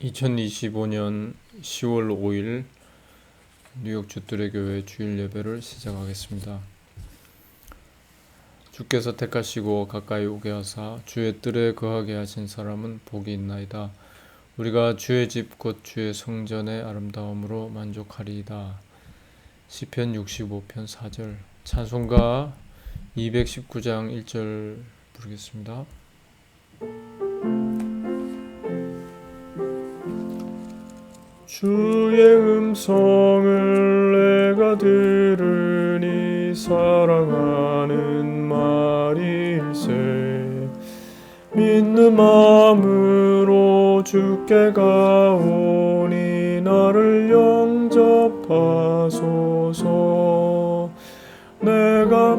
2025년 10월 5일 뉴욕 주들의 교회 주일 예배를 시작하겠습니다. 주께서 택하시고 가까이 오게 하사 주의 뜰에 거하게 하신 사람은 복이 있나이다. 우리가 주의 집 곧 주의 성전의 아름다움으로 만족하리이다. 시편 65편 4절 찬송가 219장 1절 부르겠습니다. 주의 음성을 내가 들으니 사랑하는 말일세. 믿는 마음으로 주께 가오니 나를 영접하소서. 내가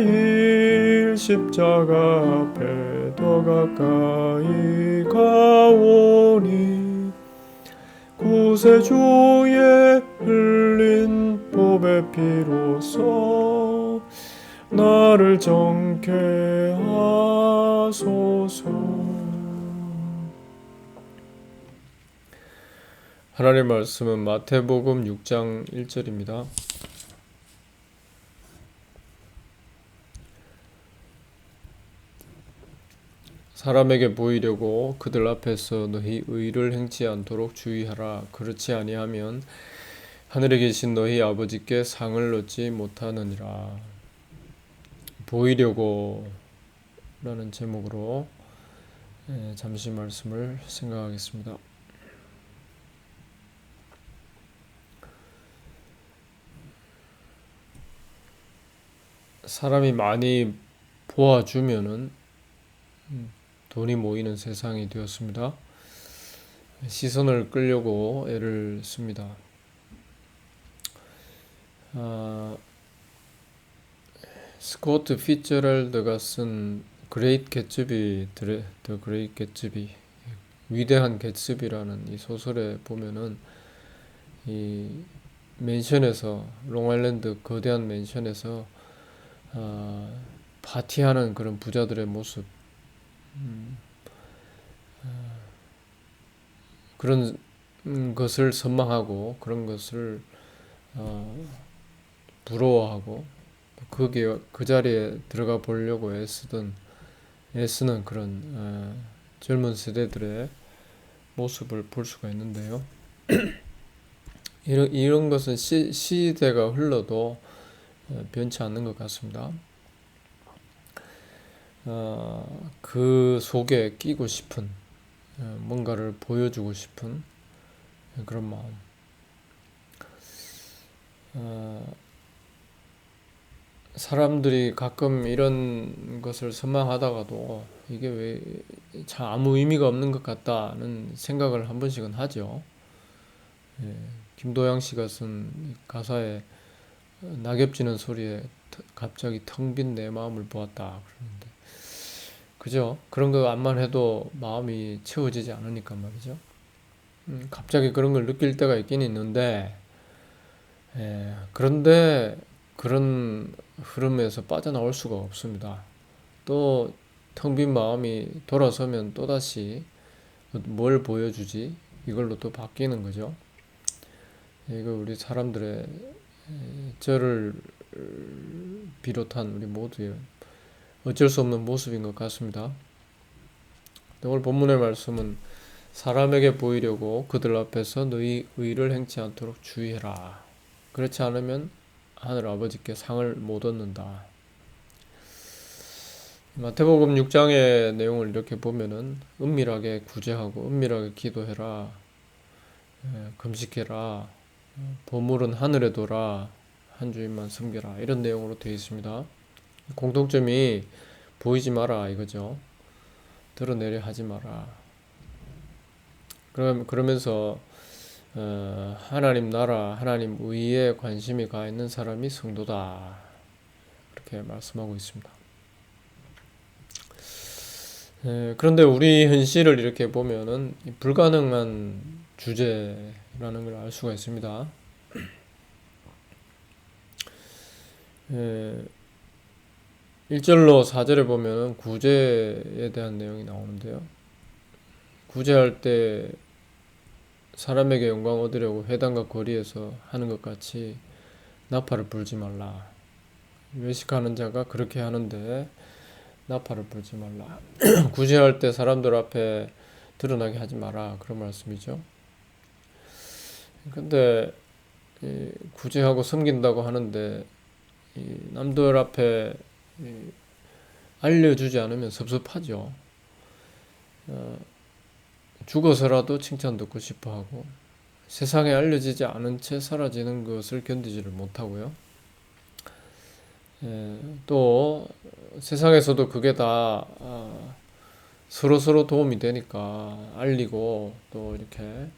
매일 십자가 앞에 더 가까이 가오니 구세주의 흘린 법의 피로써 나를 정케 하소서 하나님 말씀은 마태복음 6장 1절입니다. 사람에게 보이려고 그들 앞에서 너희 의를 행치 않도록 주의하라. 그렇지 아니하면 하늘에 계신 너희 아버지께 상을 얻지 못하느니라. 보이려고 라는 제목으로 예, 잠시 말씀을 생각하겠습니다. 사람이 많이 보아주면은 음, 돈이 모이는 세상이 되었습니다. 시선을 끌려고 애를 씁니다. 아, 스코트 피츠럴드가 쓴 그레이트 개츠비 더 그레이트 개츠비 위대한 개츠비라는 이 소설에 보면은 이 맨션에서 롱아일랜드 거대한 맨션에서 아, 파티하는 그런 부자들의 모습 그런 것을 선망하고 그런 것을 어, 부러워하고 거기에 그 자리에 들어가 보려고 애쓰던 애쓰는 그런 어, 젊은 세대들의 모습을 볼 수가 있는데요. 이런 이런 것은 시, 시대가 흘러도 변치 않는 것 같습니다. 어, 그 속에 끼고 싶은 어, 뭔가를 보여주고 싶은 그런 마음. 어, 사람들이 가끔 이런 것을 선망하다가도 이게 왜 참 아무 의미가 없는 것 같다는 생각을 한 번씩은 하죠. 예, 김도영 씨가 쓴 가사에 낙엽 지는 소리에 갑자기 텅 빈 내 마음을 보았다 그러는데 그죠? 그런 거 안만 해도 마음이 채워지지 않으니까 말이죠. 음, 갑자기 그런 걸 느낄 때가 있긴 있는데, 예, 그런데 그런 흐름에서 빠져나올 수가 없습니다. 또 텅 빈 마음이 돌아서면 또다시 뭘 보여주지? 이걸로 또 바뀌는 거죠. 이거 우리 사람들의 저를 비롯한 우리 모두의 어쩔 수 없는 모습인 것 같습니다. 오늘 본문의 말씀은 사람에게 보이려고 그들 앞에서 너희 의를 행치 않도록 주의해라. 그렇지 않으면 하늘 아버지께 상을 못 얻는다. 마태복음 6장의 내용을 이렇게 보면은 은밀하게 구제하고 은밀하게 기도해라. 예, 금식해라. 보물은 하늘에 둬라. 한 주인만 섬겨라. 이런 내용으로 되어 있습니다. 공통점이 보이지 마라 이거죠. 드러내려 하지 마라. 그럼 그러면서 어, 하나님 나라, 하나님 의에 관심이 가 있는 사람이 성도다. 그렇게 말씀하고 있습니다. 에, 그런데 우리 현실을 이렇게 보면은 불가능한 주제라는 걸 알 수가 있습니다. 에, 1절로 4절에 보면 구제에 대한 내용이 나오는데요. 구제할 때 사람에게 영광 얻으려고 회당과 거리에서 하는 것 같이 나팔을 불지 말라. 외식하는 자가 그렇게 하는데 나팔을 불지 말라. 구제할 때 사람들 앞에 드러나게 하지 마라. 그런 말씀이죠. 근데 구제하고 섬긴다고 하는데 남들 앞에 알려주지 않으면 섭섭하죠. 어, 죽어서라도 칭찬 듣고 싶어 하고 세상에 알려지지 않은 채 사라지는 것을 견디지를 못하고요. 예, 또 세상에서도 그게 다 아, 서로 서로 도움이 되니까 알리고 또 이렇게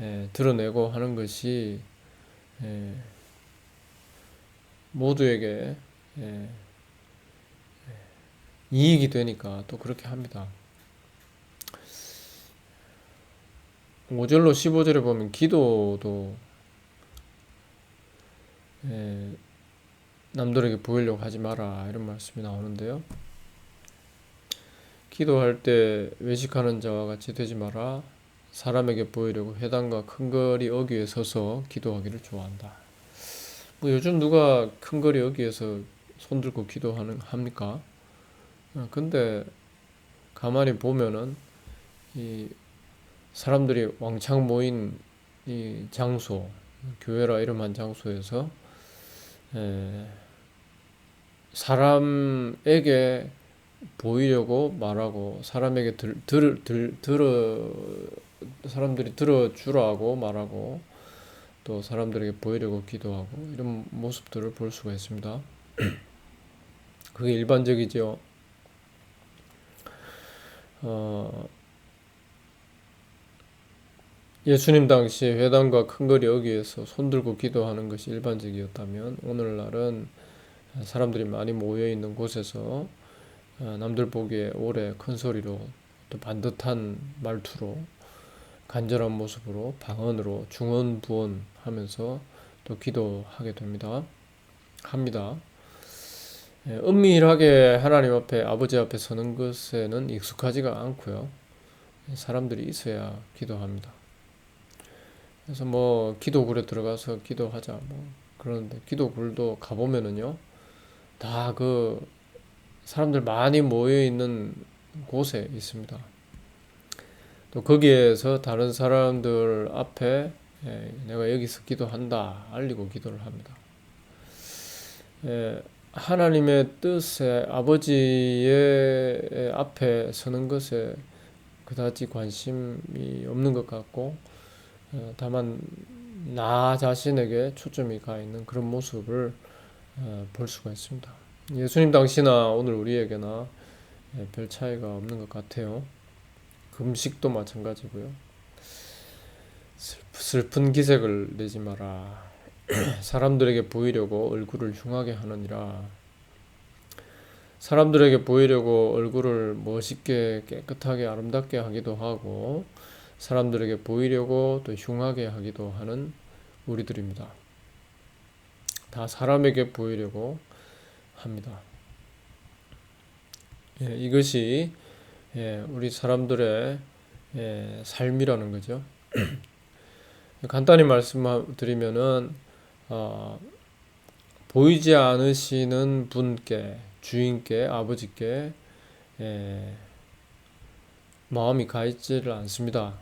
예, 드러내고 하는 것이 예, 모두에게 예, 이익이 되니까 또 그렇게 합니다. 5절로 15절에 보면 기도도 예, 남들에게 보이려고 하지 마라 이런 말씀이 나오는데요. 기도할 때 외식하는 자와 같이 되지 마라. 사람에게 보이려고 회당과 큰 거리 어귀에 서서 기도하기를 좋아한다. 뭐 요즘 누가 큰 거리 어귀에서 손 들고 기도하는 합니까? 어, 근데 가만히 보면은 이 사람들이 왕창 모인 이 장소, 교회라 이름한 장소에서 에, 사람에게 보이려고 말하고 사람에게 들, 들, 들, 들어 사람들이 들어주라고 말하고 또 사람들에게 보이려고 기도하고 이런 모습들을 볼 수가 있습니다. 그게 일반적이죠. 어, 예수님 당시 회당과 큰거리 여기에서 손들고 기도하는 것이 일반적이었다면 오늘날은 사람들이 많이 모여 있는 곳에서 어, 남들 보기에 오래 큰 소리로 또 반듯한 말투로 간절한 모습으로 방언으로 중언 부언 하면서 또 기도하게 됩니다. 합니다. 예, 은밀하게 하나님 앞에 아버지 앞에 서는 것에는 익숙하지가 않고요. 사람들이 있어야 기도합니다. 그래서 뭐 기도굴에 들어가서 기도하자 뭐 그러는데 기도굴도 가보면은요 다 그 사람들 많이 모여 있는 곳에 있습니다. 또 거기에서 다른 사람들 앞에 예, 내가 여기서 기도한다 알리고 기도를 합니다. 예, 하나님의 뜻에 아버지의 앞에 서는 것에 그다지 관심이 없는 것 같고 어, 다만 나 자신에게 초점이 가 있는 그런 모습을 어, 볼 수가 있습니다. 예수님 당시나 오늘 우리에게나 예, 별 차이가 없는 것 같아요. 금식도 마찬가지고요. 슬픈 기색을 내지 마라. 사람들에게 보이려고 얼굴을 흉하게 하느니라. 사람들에게 보이려고 얼굴을 멋있게 깨끗하게 아름답게 하기도 하고 사람들에게 보이려고 또 흉하게 하기도 하는 우리들입니다. 다 사람에게 보이려고 합니다. 예, 이것이 예, 우리 사람들의 예, 삶이라는 거죠. 간단히 말씀드리면은 어, 보이지 않으시는 분께 주인께 아버지께 예, 마음이 가 있지를 않습니다.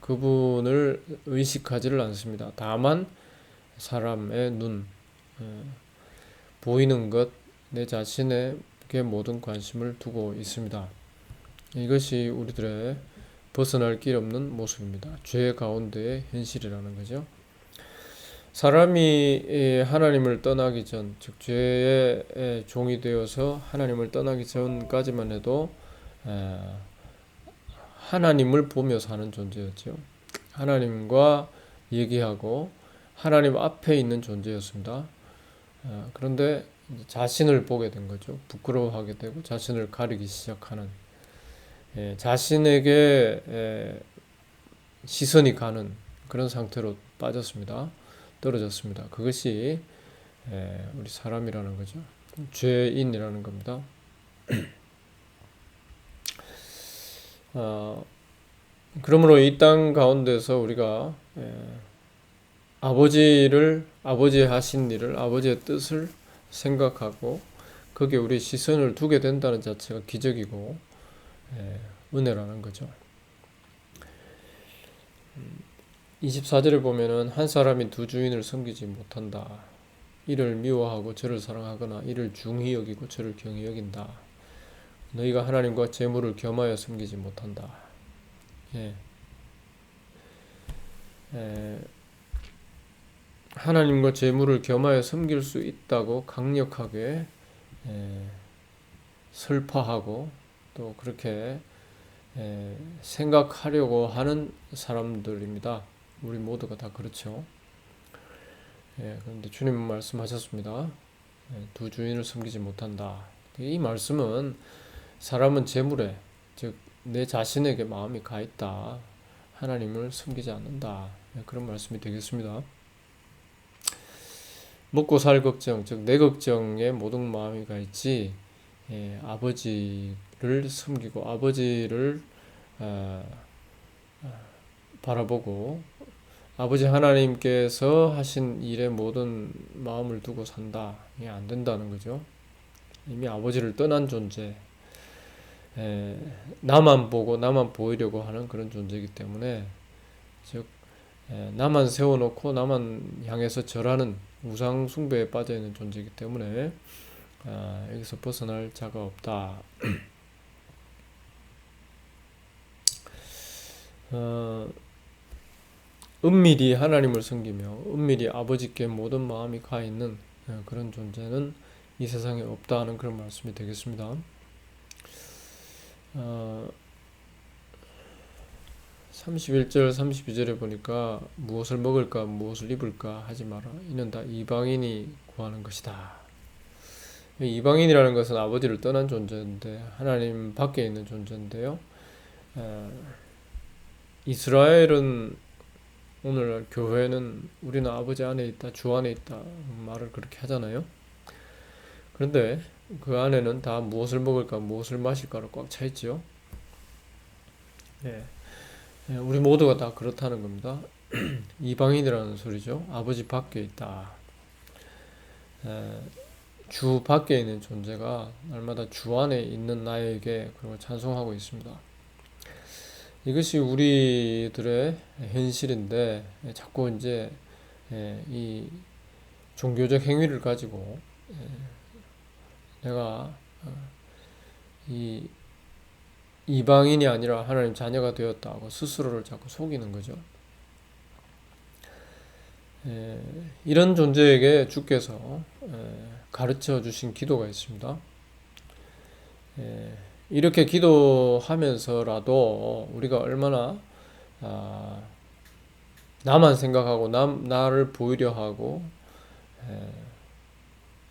그분을 의식하지를 않습니다. 다만 사람의 눈, 어, 보이는 것, 내 자신에게 모든 관심을 두고 있습니다. 이것이 우리들의 벗어날 길 없는 모습입니다. 죄 가운데의 현실이라는 거죠. 사람이 하나님을 떠나기 전, 즉 죄의 종이 되어서 하나님을 떠나기 전까지만 해도 하나님을 보며 사는 존재였죠. 하나님과 얘기하고 하나님 앞에 있는 존재였습니다. 아, 그런데 자신을 보게 된 거죠. 부끄러워하게 되고 자신을 가리기 시작하는 예, 자신에게 시선이 가는 그런 상태로 빠졌습니다. 떨어졌습니다. 그것이 우리 사람이라는 거죠. 죄인이라는 겁니다. 어, 그러므로 이 땅 가운데서 우리가 예, 아버지를 아버지의 하신 일을 아버지의 뜻을 생각하고 거기에 우리 시선을 두게 된다는 자체가 기적이고 예, 은혜라는 거죠. 24절에 보면은 한 사람이 두 주인을 섬기지 못한다. 이를 미워하고 저를 사랑하거나 이를 중히 여기고 저를 경히 여긴다. 너희가 하나님과 재물을 겸하여 섬기지 못한다. 예. 에, 하나님과 재물을 겸하여 섬길 수 있다고 강력하게 에, 설파하고 또 그렇게 에, 생각하려고 하는 사람들입니다. 우리 모두가 다 그렇죠. 예, 그런데 주님 말씀하셨습니다. 예, 두 주인을 섬기지 못한다. 이 말씀은 사람은 재물에 즉 내 자신에게 마음이 가 있다. 하나님을 섬기지 않는다. 예, 그런 말씀이 되겠습니다. 먹고 살 걱정, 즉 내 걱정에 모든 마음이 가 있지. 예, 아버지를 섬기고 아버지를 어, 어, 바라보고 아버지 하나님께서 하신 일에 모든 마음을 두고 산다. 이게 안 된다는 거죠. 이미 아버지를 떠난 존재. 에, 나만 보고 나만 보이려고 하는 그런 존재이기 때문에 즉 에, 나만 세워놓고 나만 향해서 절하는 우상 숭배에 빠져 있는 존재이기 때문에 아, 여기서 벗어날 자가 없다. 어, 은밀히 하나님을 섬기며 은밀히 아버지께 모든 마음이 가 있는 예, 그런 존재는 이 세상에 없다 는 그런 말씀이 되겠습니다. 어, 31절 32절에 보니까 무엇을 먹을까 무엇을 입을까 하지 마라 이는 다 이방인이 구하는 것이다. 이방인이라는 것은 아버지를 떠난 존재인데 하나님 밖에 있는 존재인데요. 어, 이스라엘은 오늘 교회는 우리는 아버지 안에 있다, 주 안에 있다 말을 그렇게 하잖아요. 그런데 그 안에는 다 무엇을 먹을까, 무엇을 마실까로 꽉 차 있죠. 예. 예, 우리 모두가 다 그렇다는 겁니다. 이방인이라는 소리죠. 아버지 밖에 있다. 예, 주 밖에 있는 존재가 날마다 주 안에 있는 나에게 그걸 찬송하고 있습니다. 이것이 우리들의 현실인데 자꾸 이제 예, 이 종교적 행위를 가지고 예, 내가 어, 이 이방인이 아니라 하나님 자녀가 되었다고 스스로를 자꾸 속이는 거죠. 예, 이런 존재에게 주께서 가르쳐 주신 기도가 있습니다. 이렇게 기도하면서라도 우리가 얼마나 아, 나만 생각하고 남, 나를 보이려 하고 에,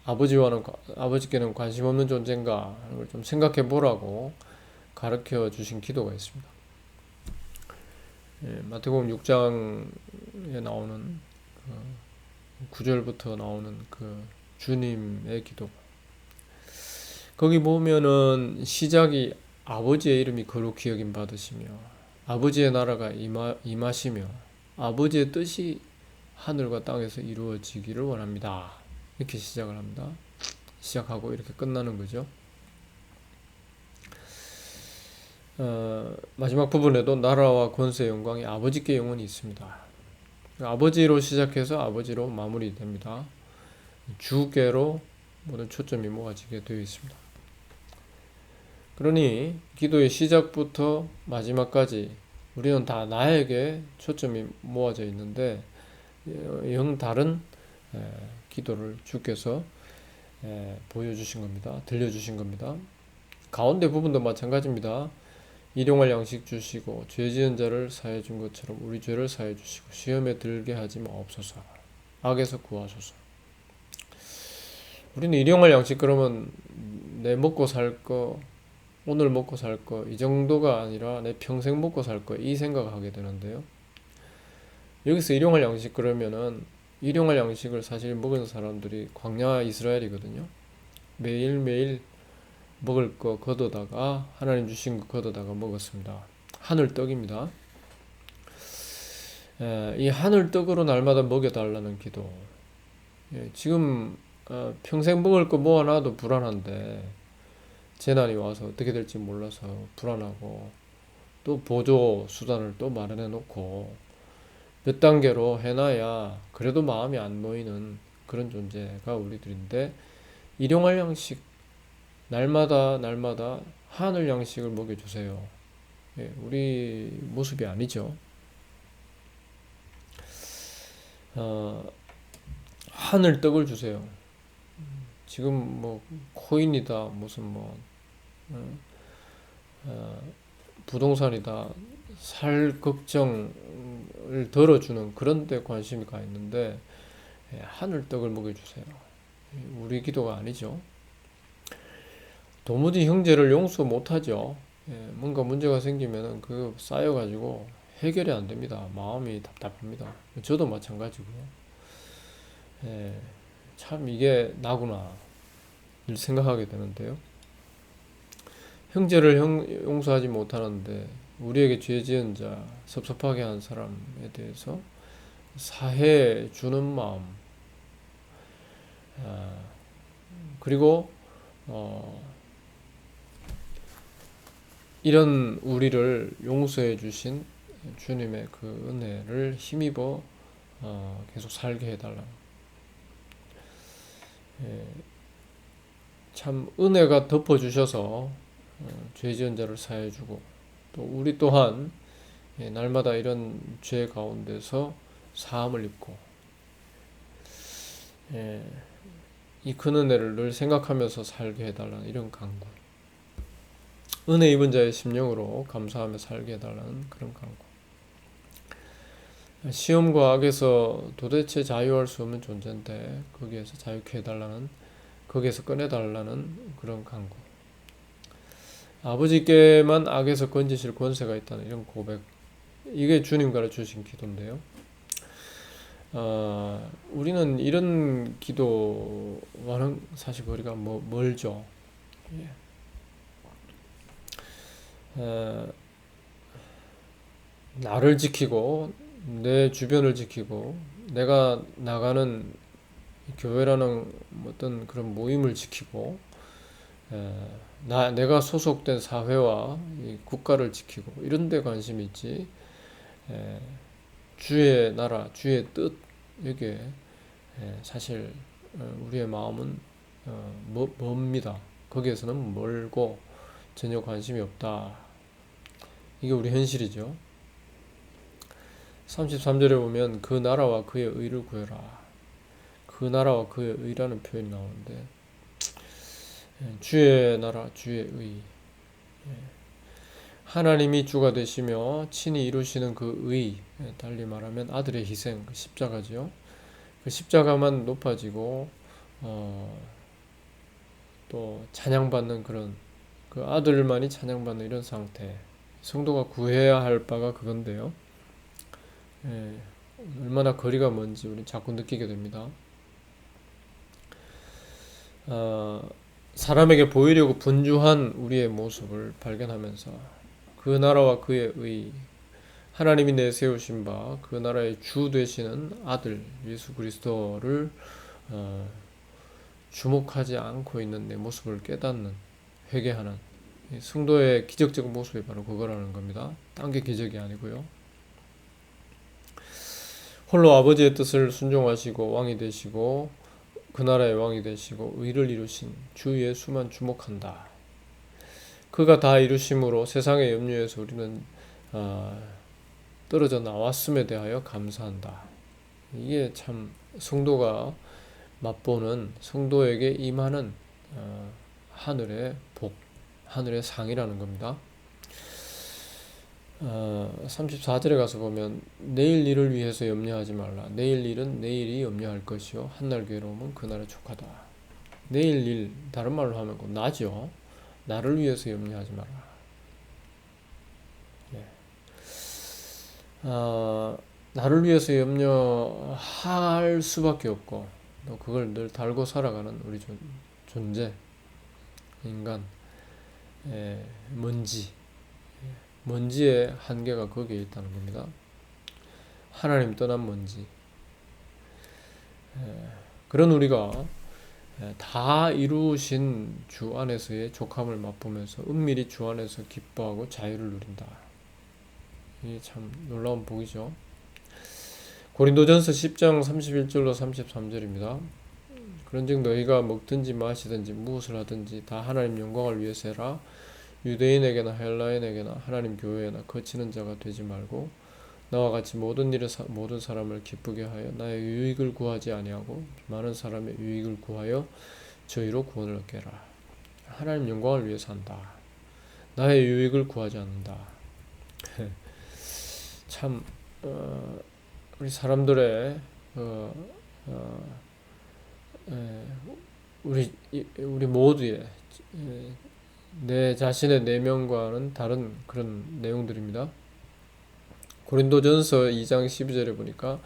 아버지와는 아버지께는 관심 없는 존재인가 하는 걸 좀 생각해 보라고 가르쳐 주신 기도가 있습니다. 예, 마태복음 6장에 나오는 그 9절부터 나오는 그 주님의 기도. 거기 보면은 시작이 아버지의 이름이 거룩히 여김 받으시며 아버지의 나라가 임하, 임하시며 아버지의 뜻이 하늘과 땅에서 이루어지기를 원합니다. 이렇게 시작을 합니다. 시작하고 이렇게 끝나는 거죠. 어, 마지막 부분에도 나라와 권세 영광이 아버지께 영원히 있습니다. 아버지로 시작해서 아버지로 마무리됩니다. 주께로 모든 초점이 모아지게 되어 있습니다. 그러니 기도의 시작부터 마지막까지 우리는 다 나에게 초점이 모아져 있는데 영 다른 기도를 주께서 보여주신 겁니다. 들려주신 겁니다. 가운데 부분도 마찬가지입니다. 일용할 양식 주시고 죄 지은 자를 사해 준 것처럼 우리 죄를 사해 주시고 시험에 들게 하지 마옵소서. 악에서 구하소서. 우리는 일용할 양식 그러면 내 먹고 살 거 오늘 먹고 살 거 이 정도가 아니라 내 평생 먹고 살 거 이 생각을 하게 되는데요. 여기서 일용할 양식 그러면은 일용할 양식을 사실 먹은 사람들이 광야 이스라엘이거든요. 매일매일 먹을 거 걷어다가 하나님 주신 거 걷어다가 먹었습니다. 하늘 떡입니다. 예, 이 하늘 떡으로 날마다 먹여달라는 기도. 예, 지금 어, 평생 먹을 거 모아놔도 불안한데 재난이 와서 어떻게 될지 몰라서 불안하고 또 보조 수단을 또 마련해 놓고 몇 단계로 해놔야 그래도 마음이 안 놓이는 그런 존재가 우리들인데 일용할 양식 날마다 날마다 하늘 양식을 먹여주세요. 예, 우리 모습이 아니죠. 어, 하늘 떡을 주세요. 지금 뭐 코인이다 무슨 뭐 부동산이다 살 걱정을 덜어주는 그런 데 관심이 가 있는데 예, 하늘 떡을 먹여주세요. 우리 기도가 아니죠. 도무지 형제를 용서 못하죠. 예, 뭔가 문제가 생기면은 그 쌓여가지고 해결이 안 됩니다. 마음이 답답합니다. 저도 마찬가지고요. 예, 참 이게 나구나 생각하게 되는데요. 형제를 형, 용서하지 못하는데 우리에게 죄 지은 자, 섭섭하게 한 사람에 대해서 사해 주는 마음, 아, 그리고 어, 이런 우리를 용서해 주신 주님의 그 은혜를 힘입어 어, 계속 살게 해달라. 예, 참 은혜가 덮어 주셔서 어, 죄 지은 자를 사해 주고 또 우리 또한 예, 날마다 이런 죄 가운데서 사함을 입고 예, 이큰 은혜를 늘 생각하면서 살게 해달라는 이런 강구. 은혜 입은 자의 심령으로 감사하며 살게 해달라는 그런 강구. 시험과 악에서 도대체 자유할 수 없는 존재인데 거기에서 자유케 해달라는 거기에서 꺼내달라는 그런 강구. 아버지께만 악에서 건지실 권세가 있다는 이런 고백. 이게 주님 가르치신 기도인데요. 어, 우리는 이런 기도와는 사실 거리가 뭐, 멀죠. 예. 어, 나를 지키고 내 주변을 지키고 내가 나가는 교회라는 어떤 그런 모임을 지키고 에, 나 내가 소속된 사회와 국가를 지키고 이런 데 관심이 있지. 에, 주의 나라 주의 뜻 에, 사실 어, 우리의 마음은 어, 멉니다. 거기에서는 멀고 전혀 관심이 없다. 이게 우리 현실이죠. 33절에 보면 그 나라와 그의 의를 구해라. 그 나라와 그의 의라는 표현이 나오는데 예, 주의 나라, 주의 의. 예. 하나님이 주가 되시며 친히 이루시는 그 의, 예, 달리 말하면 아들의 희생, 그 십자가지요. 그 십자가만 높아지고 어, 또 찬양받는 그런 그 아들만이 찬양받는 이런 상태. 성도가 구해야 할 바가 그건데요. 예, 얼마나 거리가 먼지 우리 자꾸 느끼게 됩니다. 어, 사람에게 보이려고 분주한 우리의 모습을 발견하면서 그 나라와 그의 의 하나님이 내세우신 바 그 나라의 주 되시는 아들 예수 그리스도를 어, 주목하지 않고 있는 내 모습을 깨닫는 회개하는 성도의 기적적인 모습이 바로 그거라는 겁니다. 딴 게 기적이 아니고요. 홀로 아버지의 뜻을 순종하시고 왕이 되시고 그 나라의 왕이 되시고 의를 이루신 주 예수만 주목한다. 그가 다 이루심으로 세상의 염려에서 우리는 어, 떨어져 나왔음에 대하여 감사한다. 이게 참 성도가 맛보는 성도에게 임하는 어, 하늘의 복, 하늘의 상이라는 겁니다. 어, 34절에 가서 보면 내일 일을 위해서 염려하지 말라. 내일 일은 내일이 염려할 것이요 한날 괴로움은 그날의 족하다. 내일 일 다른 말로 하면 그 나죠. 나를 위해서 염려하지 마라. 네. 어, 나를 위해서 염려할 수밖에 없고 또 그걸 늘 달고 살아가는 우리 존, 존재 인간 예, 먼지 먼지의 한계가 거기에 있다는 겁니다. 하나님 떠난 예, 그런 우리가 예, 다 이루신 주 안에서의 족함을 맛보면서 은밀히 주 안에서 기뻐하고 자유를 누린다. 이게 참 놀라운 복이죠. 고린도전서 10장 31절로 33절입니다. 그런즉 너희가 먹든지 마시든지 무엇을 하든지 다 하나님 영광을 위해서 해라. 유대인에게나 헬라인에게나 하나님 교회에나 거치는 자가 되지 말고 나와 같이 모든 일에 사, 모든 사람을 기쁘게 하여 나의 유익을 구하지 아니하고 많은 사람의 유익을 구하여 저희로 구원을 얻게라. 하나님 영광을 위해서 한다. 나의 유익을 구하지 않는다. 참 어, 우리 사람들의 어, 어, 에, 우리 우리 모두의 에, 내 자신의 내면과는 다른 그런 내용들입니다. 고린도전서 2장 12절에 보니까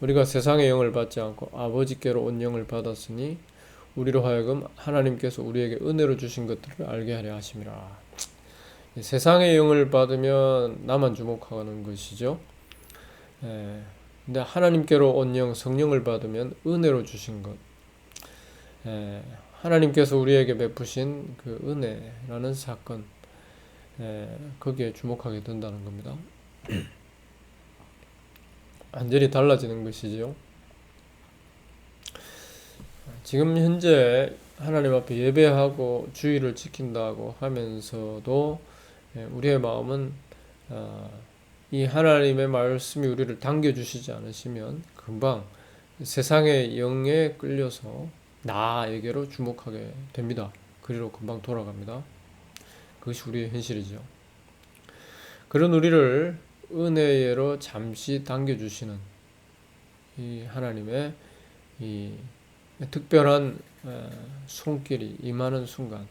우리가 세상의 영을 받지 않고 아버지께로 온 영을 받았으니 우리로 하여금 하나님께서 우리에게 은혜로 주신 것들을 알게 하려 하심이라. 세상의 영을 받으면 나만 주목하는 것이죠. 에, 근데 하나님께로 온 영, 성령을 받으면 은혜로 주신 것. 에, 하나님께서 우리에게 베푸신 그 은혜라는 사건, 에, 거기에 주목하게 된다는 겁니다. 완전히 달라지는 것이지요. 지금 현재 하나님 앞에 예배하고 주의를 지킨다고 하면서도 우리의 마음은 이 하나님의 말씀이 우리를 당겨주시지 않으시면 금방 세상의 영에 끌려서 나에게로 주목하게 됩니다. 그리로 금방 돌아갑니다. 그것이 우리의 현실이죠. 그런 우리를 은혜로 잠시 당겨주시는 이 하나님의 이 특별한 손길이 임하는 순간,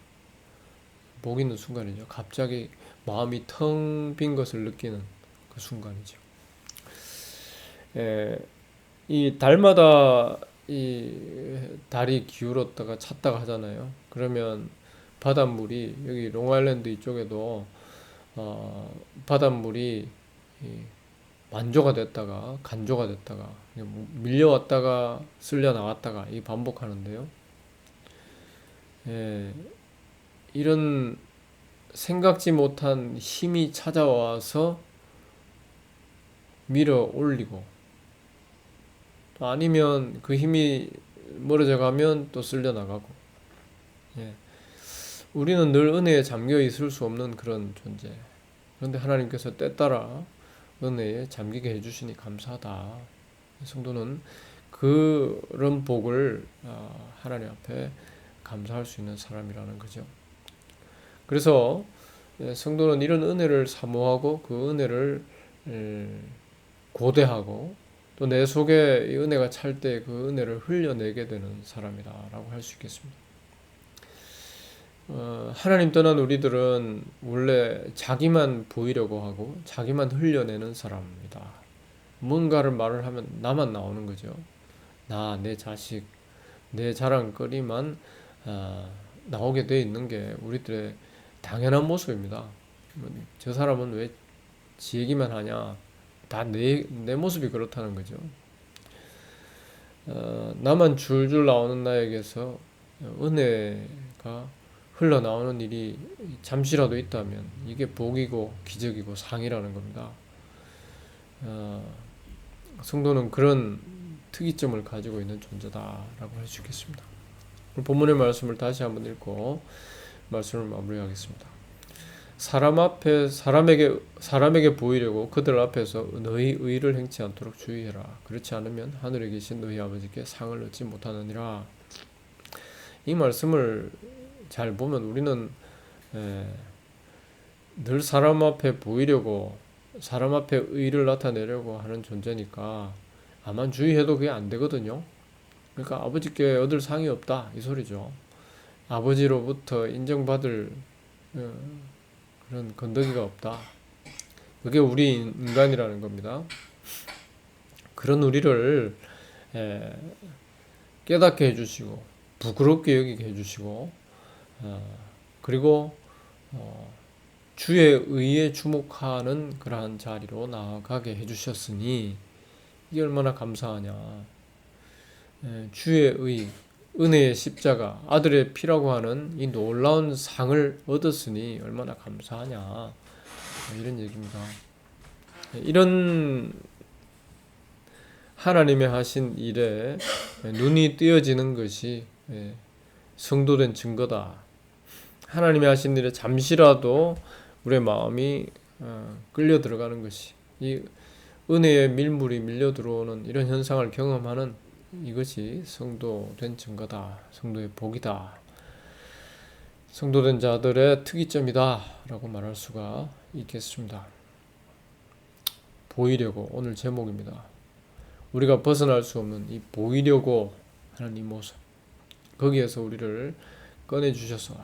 복 있는 순간이죠. 갑자기 마음이 텅 빈 것을 느끼는 그 순간이죠. 에, 이 달마다 이 달이 기울었다가 찼다가 하잖아요. 그러면 바닷물이 여기 롱아일랜드 이쪽에도 어, 바닷물이 만조가 됐다가 간조가 됐다가 밀려왔다가 쓸려 나왔다가 이 반복하는데요. 예, 이런 생각지 못한 힘이 찾아와서 밀어 올리고 또 아니면 그 힘이 멀어져 가면 또 쓸려 나가고 예. 우리는 늘 은혜에 잠겨 있을 수 없는 그런 존재. 그런데 하나님께서 때 따라 은혜에 잠기게 해주시니 감사하다. 성도는 그런 복을 어, 하나님 앞에 감사할 수 있는 사람이라는 거죠. 그래서 예, 성도는 이런 은혜를 사모하고 그 은혜를 고대하고 또 내 속에 이 은혜가 찰 때 그 은혜를 흘려내게 되는 사람이다라고 할 수 있겠습니다. 어, 하나님 떠난 우리들은 원래 자기만 보이려고 하고 자기만 흘려내는 사람입니다. 뭔가를 말을 하면 나만 나오는 거죠. 나, 내 자식, 내 자랑거리만 어, 나오게 돼 있는 게 우리들의 당연한 모습입니다. 뭐, 저 사람은 왜 지 얘기만 하냐? 다 내 내 모습이 그렇다는 거죠. 어, 나만 줄줄 나오는 나에게서 은혜가 흘러나오는 일이 잠시라도 있다면 이게 복이고 기적이고 상이라는 겁니다. 어, 성도는 그런 특이점을 가지고 있는 존재다라고 할 수 있겠습니다. 본문의 말씀을 다시 한번 읽고 말씀을 마무리하겠습니다. 사람 앞에 사람에게 사람에게 보이려고 그들 앞에서 너희 의를 행치 않도록 주의해라. 그렇지 않으면 하늘에 계신 너희 아버지께 상을 얻지 못하느니라. 이 말씀을 잘 보면 우리는 에, 늘 사람 앞에 보이려고 사람 앞에 의를 나타내려고 하는 존재니까 아마 주의해도 그게 안 되거든요. 그러니까 아버지께 얻을 상이 없다 이 소리죠. 아버지로부터 인정받을 어, 그런 건더기가 없다. 그게 우리 인간이라는 겁니다. 그런 우리를 에, 깨닫게 해주시고 부끄럽게 여기게 해주시고 어, 그리고 어, 주의 의에 주목하는 그러한 자리로 나아가게 해주셨으니 이게 얼마나 감사하냐. 예, 주의 의, 은혜의 십자가, 아들의 피라고 하는 이 놀라운 상을 얻었으니 얼마나 감사하냐. 예, 이런 얘기입니다. 예, 이런 하나님의 하신 일에 눈이 띄어지는 것이 예, 성도된 증거다. 하나님이 하신 일에 잠시라도 우리의 마음이 어, 끌려 들어가는 것이 이 은혜의 밀물이 밀려 들어오는 이런 현상을 경험하는 이것이 성도된 증거다. 성도의 복이다. 성도된 자들의 특이점이다 라고 말할 수가 있겠습니다. 보이려고 오늘 제목입니다. 우리가 벗어날 수 없는 이 보이려고 하는 이 모습. 거기에서 우리를 꺼내 주셔서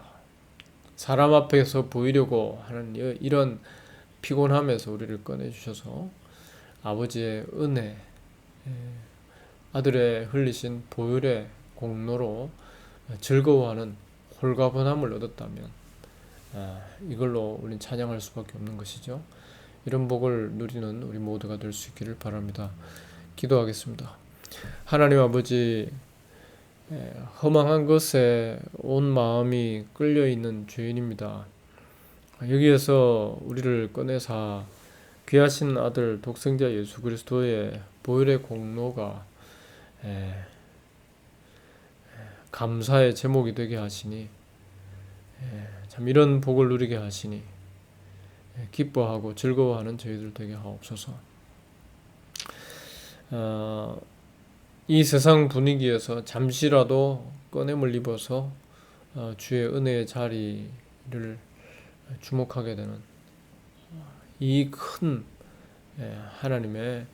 사람 앞에서 보이려고 하는 이- 이런 피곤함에서 우리를 꺼내 주셔서 아버지의 은혜, 예, 아들의 흘리신 보혈의 공로로 즐거워하는 홀가분함을 얻었다면 아, 이걸로 우리는 찬양할 수밖에 없는 것이죠. 이런 복을 누리는 우리 모두가 될 수 있기를 바랍니다. 기도하겠습니다. 하나님 아버지 예, 허망한 것에 온 마음이 끌려 있는 죄인입니다. 여기에서 우리를 꺼내사 귀하신 아들 독생자 예수 그리스도의 보혈의 공로가 예, 감사의 제목이 되게 하시니 예, 참 이런 복을 누리게 하시니 예, 기뻐하고 즐거워하는 저희들 되게 하옵소서. 어, 이 세상 분위기에서 잠시라도 꺼냄을 입어서 어, 주의 은혜의 자리를 주목하게 되는 이큰 예, 하나님의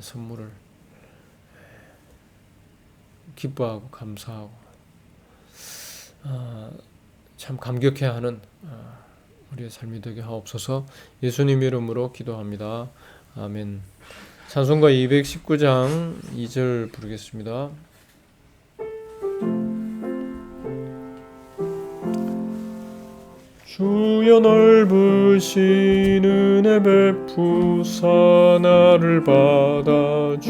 선물을 기뻐하고 감사하고 아, 참 감격해하는 아, 우리의 삶이 되게 하옵소서 예수님 이름으로 기도합니다. 아멘. 찬송가 219장 2절 부르겠습니다. 주여 넓으신 은혜 베푸사 나를 받아주시고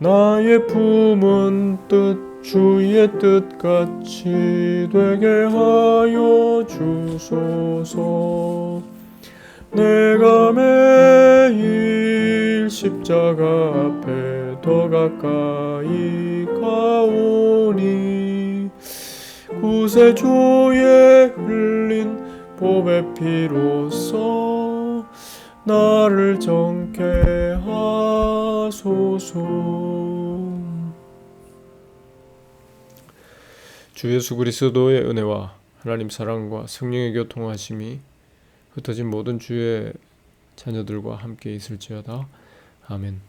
나의 품은 뜻 주의 뜻같이 되게 하여 주소서. 내가 매일 십자가 앞에 더 가까이 가오니 구세주의 흘린 보배 피로써 나를 정케 하소서 주 예수 그리스도의 은혜와 하나님 사랑과 성령의 교통하심이 흩어진 모든 주의 자녀들과 함께 있을지어다. 아멘.